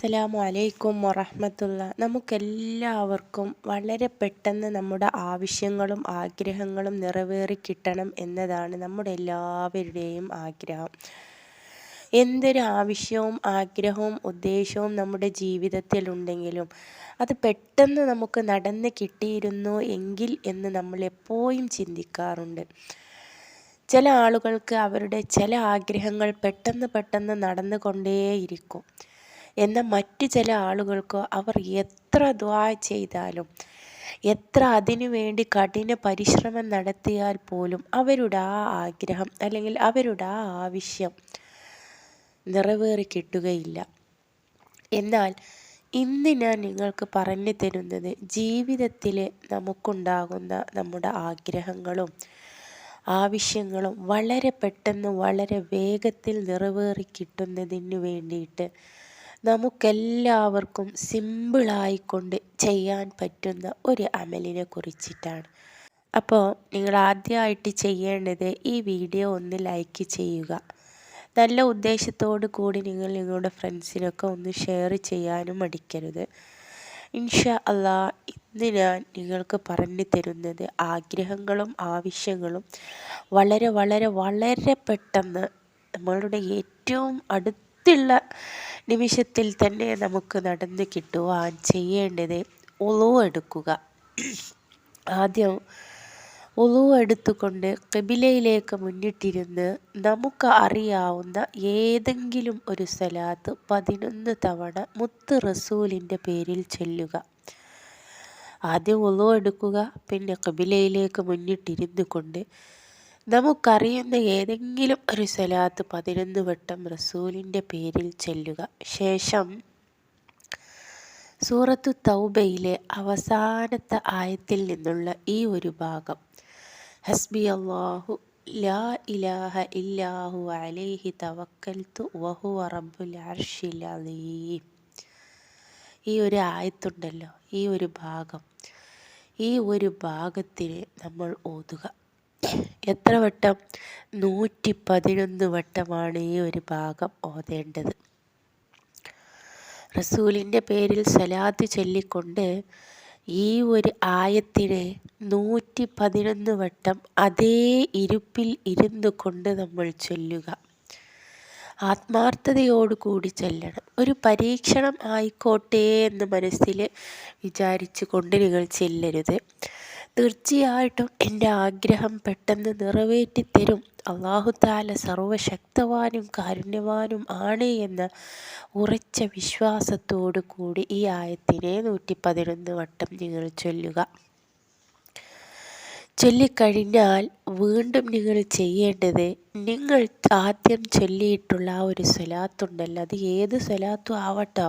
അസ്സലാമു അലൈക്കും വറഹമത്തുള്ള. നമുക്കെല്ലാവർക്കും വളരെ പെട്ടെന്ന് നമ്മുടെ ആവശ്യങ്ങളും ആഗ്രഹങ്ങളും നിറവേറി കിട്ടണം എന്നതാണ് നമ്മുടെ എല്ലാവരുടെയും ആഗ്രഹം. എന്തൊരു ആവശ്യവും ആഗ്രഹവും ഉദ്ദേശവും നമ്മുടെ ജീവിതത്തിൽ ഉണ്ടെങ്കിലും അത് പെട്ടെന്ന് നമുക്ക് നടന്ന് കിട്ടിയിരുന്നു എങ്കിൽ എന്ന് നമ്മൾ എപ്പോഴും ചിന്തിക്കാറുണ്ട്. ചില ആളുകൾക്ക് അവരുടെ ചില ആഗ്രഹങ്ങൾ പെട്ടെന്ന് പെട്ടെന്ന് നടന്നുകൊണ്ടേയിരിക്കും. എന്നാൽ മറ്റു ചില ആളുകൾക്കോ അവർ എത്ര ദ്വാ ചെയ്താലും എത്ര അതിനു വേണ്ടി കഠിന പരിശ്രമം നടത്തിയാൽ പോലും അവരുടെ ആ ആഗ്രഹം അല്ലെങ്കിൽ അവരുടെ ആ ആവശ്യം നിറവേറി കിട്ടുകയില്ല. എന്നാൽ ഇന്ന് ഞാൻ നിങ്ങൾക്ക് പറഞ്ഞു തരുന്നത് ജീവിതത്തിൽ നമുക്കുണ്ടാകുന്ന നമ്മുടെ ആഗ്രഹങ്ങളും ആവശ്യങ്ങളും വളരെ പെട്ടെന്ന് വളരെ വേഗത്തിൽ നിറവേറി കിട്ടുന്നതിന് വേണ്ടിയിട്ട് നമുക്കെല്ലാവർക്കും സിമ്പിളായിക്കൊണ്ട് ചെയ്യാൻ പറ്റുന്ന ഒരു അമലിനെ കുറിച്ചിട്ടാണ്. അപ്പോൾ നിങ്ങൾ ആദ്യമായിട്ട് ചെയ്യേണ്ടത് ഈ വീഡിയോ ഒന്ന് ലൈക്ക് ചെയ്യുക. നല്ല ഉദ്ദേശത്തോടു കൂടി നിങ്ങൾ നിങ്ങളുടെ ഫ്രണ്ട്സിനൊക്കെ ഒന്ന് ഷെയർ ചെയ്യാനും മടിക്കരുത്. ഇൻഷാ അള്ളാ ഇന്ന് ഞാൻ നിങ്ങൾക്ക് പറഞ്ഞു തരുന്നത് ആഗ്രഹങ്ങളും ആവശ്യങ്ങളും വളരെ വളരെ വളരെ പെട്ടെന്ന് നമ്മളുടെ ഏറ്റവും അടുത്തുള്ള നിമിഷത്തിൽ തന്നെ നമുക്ക് നടന്ന് കിട്ടുവാൻ ചെയ്യേണ്ടത് ഉളു എടുക്കുക. ആദ്യം ഉളു എടുത്തുകൊണ്ട് കബിലയിലേക്ക് മുന്നിട്ടിരുന്ന് നമുക്ക് അറിയാവുന്ന ഏതെങ്കിലും ഒരു സ്ഥലത്ത് പതിനൊന്ന് തവണ മുത്ത് റസൂലിന്റെ പേരിൽ ചൊല്ലുക. ആദ്യം ഉളു എടുക്കുക പിന്നെ കബിലയിലേക്ക് മുന്നിട്ടിരുന്നു കൊണ്ട് നമുക്കറിയുന്ന ഏതെങ്കിലും ഒരു സ്വലാത്ത് പതിനൊന്ന് വട്ടം റസൂലിന്റെ പേരിൽ ചെല്ലുക. ശേഷം സൂറത്തു തൗബയിലെ അവസാനത്തെ ആയത്തിൽ നിന്നുള്ള ഈ ഒരു ഭാഗം. ഹസ്ബി അള്ളാഹു ലാ ഇലാഹ ഇല്ലാഹു അലൈഹി തവക്കൽത്തു വഹു റബ്ബുൽ അർഷിൽ ഈ ഒരു ആയത്തുണ്ടല്ലോ ഈ ഒരു ഭാഗം. ഈ ഒരു ഭാഗത്തിന് നമ്മൾ ഓതുക. എത്ര വട്ടം? നൂറ്റി പതിനൊന്ന് വട്ടമാണ് ഈ ഒരു ഭാഗം ഓതേണ്ടത്. റസൂലിന്റെ പേരിൽ സലാത്ത് ചൊല്ലിക്കൊണ്ട് ഈ ഒരു ആയത്തിനെ നൂറ്റി പതിനൊന്ന് വട്ടം അതേ ഇരുപ്പിൽ ഇരുന്നു കൊണ്ട് നമ്മൾ ചൊല്ലുക. ആത്മാർത്ഥതയോടുകൂടി ചെല്ലണം. ഒരു പരീക്ഷണം ആയിക്കോട്ടെ എന്ന് മനസ്സിൽ വിചാരിച്ചു കൊണ്ട് നിങ്ങൾ ചെല്ലരുത്. തീർച്ചയായിട്ടും എന്റെ ആഗ്രഹം പെട്ടെന്ന് നിറവേറ്റി തരും അള്ളാഹുത്താല സർവശക്തവാനും കാരുണ്യവാനും ആണ് എന്ന ഉറച്ച വിശ്വാസത്തോടു കൂടി ഈ ആയത്തിനെ നൂറ്റി പതിനൊന്ന് വട്ടം നിങ്ങൾ ചൊല്ലുക. ചൊല്ലിക്കഴിഞ്ഞാൽ വീണ്ടും നിങ്ങൾ ചെയ്യേണ്ടത് നിങ്ങൾ ആദ്യം ചൊല്ലിയിട്ടുള്ള ആ ഒരു സ്വലാത്തുണ്ടല്ലോ. അത് ഏത് സ്വലാത്തും ആവട്ടോ.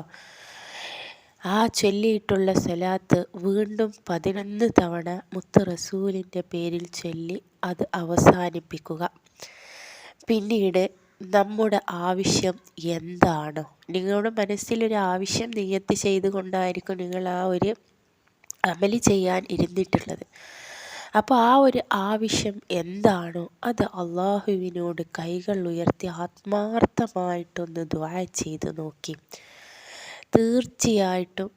ആ ചൊല്ലിയിട്ടുള്ള സലാത്ത് വീണ്ടും പതിനൊന്ന് തവണ മുത്ത് റസൂലിന്റെ പേരിൽ ചൊല്ലി അത് അവസാനിപ്പിക്കുക. പിന്നീട് നമ്മുടെ ആവശ്യം എന്താണോ? നിങ്ങളുടെ മനസ്സിലൊരു ആവശ്യം നിയത്തി ചെയ്തുകൊണ്ടായിരിക്കും നിങ്ങൾ ആ ഒരു അമലി ചെയ്യാൻ ഇരുന്നിട്ടുള്ളത്. അപ്പോൾ ആ ഒരു ആവശ്യം എന്താണോ അത് അള്ളാഹുവിനോട് കൈകൾ ഉയർത്തി ആത്മാർത്ഥമായിട്ടൊന്ന് ദ്വാ ചെയ്ത് നോക്കി. തീർച്ചയായിട്ടും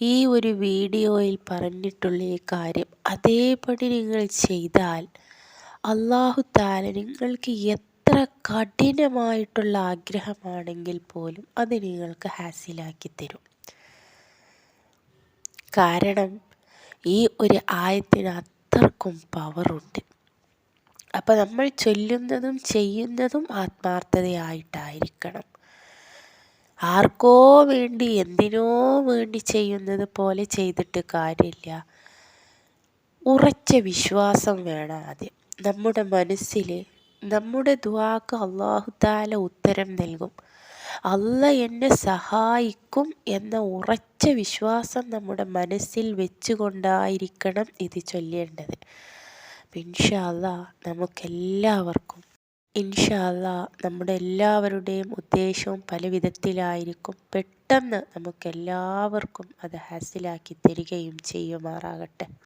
ഈ ഒരു വീഡിയോയിൽ പറഞ്ഞിട്ടുള്ള ഈ കാര്യം അതേപടി നിങ്ങൾ ചെയ്താൽ അള്ളാഹു താല നിങ്ങൾക്ക് എത്ര കഠിനമായിട്ടുള്ള ആഗ്രഹമാണെങ്കിൽ പോലും അത് നിങ്ങൾക്ക് ഹാസിലാക്കി തരും. കാരണം ഈ ഒരു ആയത്തിന് അത്രക്കും പവറുണ്ട്. അപ്പോൾ നമ്മൾ ചൊല്ലുന്നതും ചെയ്യുന്നതും ആത്മാർത്ഥതയായിട്ടായിരിക്കണം. ആർക്കോ വേണ്ടി എന്തിനോ വേണ്ടി ചെയ്യുന്നത് പോലെ ചെയ്തിട്ട് കാര്യമില്ല. ഉറച്ച വിശ്വാസം വേണം ആദ്യം. നമ്മുടെ മനസ്സിൽ നമ്മുടെ ദ്വാക്ക് അള്ളാഹുദാല ഉത്തരം നൽകും. അല്ല എന്നെ സഹായിക്കും എന്ന ഉറച്ച വിശ്വാസം നമ്മുടെ മനസ്സിൽ വെച്ചുകൊണ്ടായിരിക്കണം ഇത് ചൊല്ലേണ്ടത്. ഇൻഷാല്ല നമുക്കെല്ലാവർക്കും ഇൻഷാല്ല നമ്മുടെ എല്ലാവരുടെയും ഉദ്ദേശവും പല വിധത്തിലായിരിക്കും പെട്ടെന്ന് നമുക്കെല്ലാവർക്കും അത് ഹാസിലാക്കി തരികയും ചെയ്യുമാറാകട്ടെ.